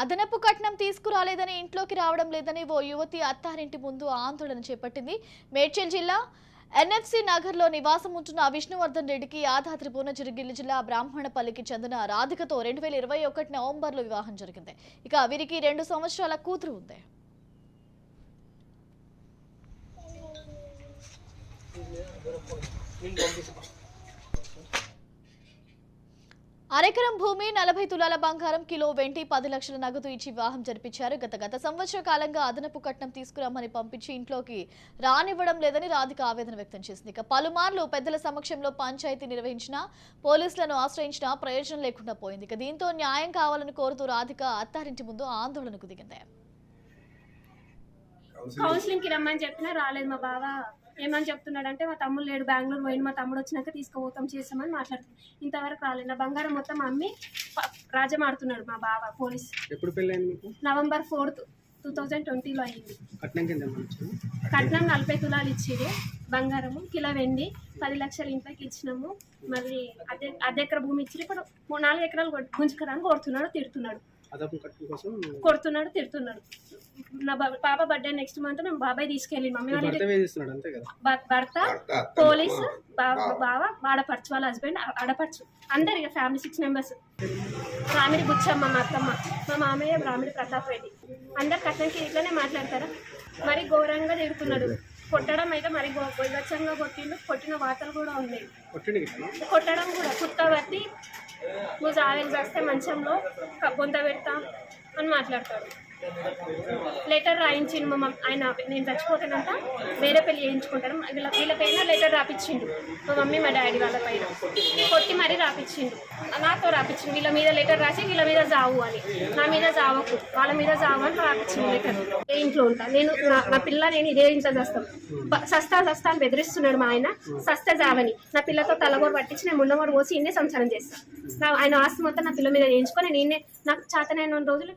అదనపు కట్నం తీసుకురాలేదని ఇంట్లోకి రావడం లేదని ఓ యువతి అత్తారింటి ముందు ఆందోళన చేపట్టింది. మేడ్చల్ జిల్లా ఎన్ఎఫ్సి నగర్లో నివాసం ఉంటున్న విష్ణువర్ధన్ రెడ్డికి యాదాద్రి భువనగిరి జిల్లా బ్రాహ్మణపల్లికి చెందిన రాధికతో రెండు వేల ఇరవై ఒకటి నవంబర్లో వివాహం జరిగింది. ఇక వీరికి రెండు సంవత్సరాల కూతురు ఉంది. అరెకరం భూమి నలభై తులాల బంగారం కిలో వెండి పది లక్షల నగదు ఇచ్చి వివాహం జరిపించారు. గత గత సంవత్సర కాలంగా అదనపు కట్నం తీసుకురమ్మని పంపించి ఇంట్లోకి రానివ్వడం లేదని రాధిక ఆవేదన వ్యక్తం చేసింది. ఇక పలుమార్లు పెద్దల సమక్షంలో పంచాయతీ నిర్వహించినా పోలీసులను ఆశ్రయించినా ప్రయోజనం లేకుండా పోయింది. ఇక దీంతో న్యాయం కావాలని కోరుతూ రాధిక అత్తారింటి ముందు ఆందోళనకు దిగింది. కౌన్సిలింగ్. కి రమ్మని చెప్పినా రాలేదు మా బావ. ఏమని చెప్తున్నాడంటే మా తమ్ముడు లేడు బెంగళూరు పోయింది మా తమ్ముడు వచ్చినాక తీసుకుపోతాం చేస్తామని మాట్లాడుతుంది. ఇంతవరకు రాలేదు. నా బంగారం మొత్తం అమ్మి రాజ్యం ఆడుతున్నాడు మా బావ పోలీస్. ఎప్పుడు నవంబర్ ఫోర్త్ టూ థౌజండ్ ట్వంటీలో అయింది. కట్నం నలభై తులాలు ఇచ్చిరు బంగారము కిలో వెండి పది లక్షలు ఇంట్లోకి ఇచ్చినాము. మళ్ళీ అదే అర్ధ ఎకర భూమి ఇచ్చి ఇప్పుడు మూడు నాలుగు ఎకరాలు గుంజుకోవడానికి కొడుతున్నాడు తిడుతున్నాడు. కొడుతున్నాడు తిడుతున్నాడు. నా పాప బర్త్డే నెక్స్ట్ మంత్ మేము బాబాయ్ తీసుకెళ్ళి మమ్మీ వాళ్ళ భర్త పోలీసు బావ. బావ ఆడపడుచు వాళ్ళ హస్బెండ్ ఆడపడుచు. అందరు ఇక family six members Ramidi Buchamma మా అత్తమ్మ మా మామయ్య రామిడి ప్రతాప్ రెడ్డి. అందరు కట్నంకి ఇట్లనే మాట్లాడతారా? మరి ఘోరంగా తిడుతున్నాడు. కొట్టడం అయితే మరి గో- గొయ్యచ్చంగా కొట్టిండు. కొట్టిన వార్తలు కూడా ఉన్నాయి. కొట్టిండి కూడా కుత్తబట్టి నువ్వు జావేలు చేస్తే మంచంలో క- పెడతా అని మాట్లాడతాడు. లెటర్ రాయించిండు మా మమ్మీ ఆయన నేను చచ్చిపోతానంట వేరే పెళ్ళి చేయించుకుంటాను వీళ్ళ వీళ్ళ పైన లెటర్ రాపించిండు మా మమ్మీ మా డాడీ వాళ్ళ పైన. కొట్టి మరీ రాపించిండు నాతో రాపించిండు వీళ్ళ మీద లెటర్ రాసి వీళ్ళ మీద జావు అని. నా మీద జావకు. వాళ్ళ మీద జావు అని రాపించిండు లెటర్. ఏ ఇంట్లో ఉంటా. నేను నా- పిల్ల నేను ఇదే ఇంట్లో చేస్తాను సస్తా సస్తా అని బెదిరిస్తున్నాడు మా ఆయన. సస్తా జావని. నా పిల్లతో తలగోరు పట్టించి నేను ముండమోడు పోసి ఇన్నే సంసారం చేస్తాను ఆయన ఆస్తి మొత్తం నా పిల్ల మీద వేయించుకొని నేనే నాకు చేతనైన రోజులు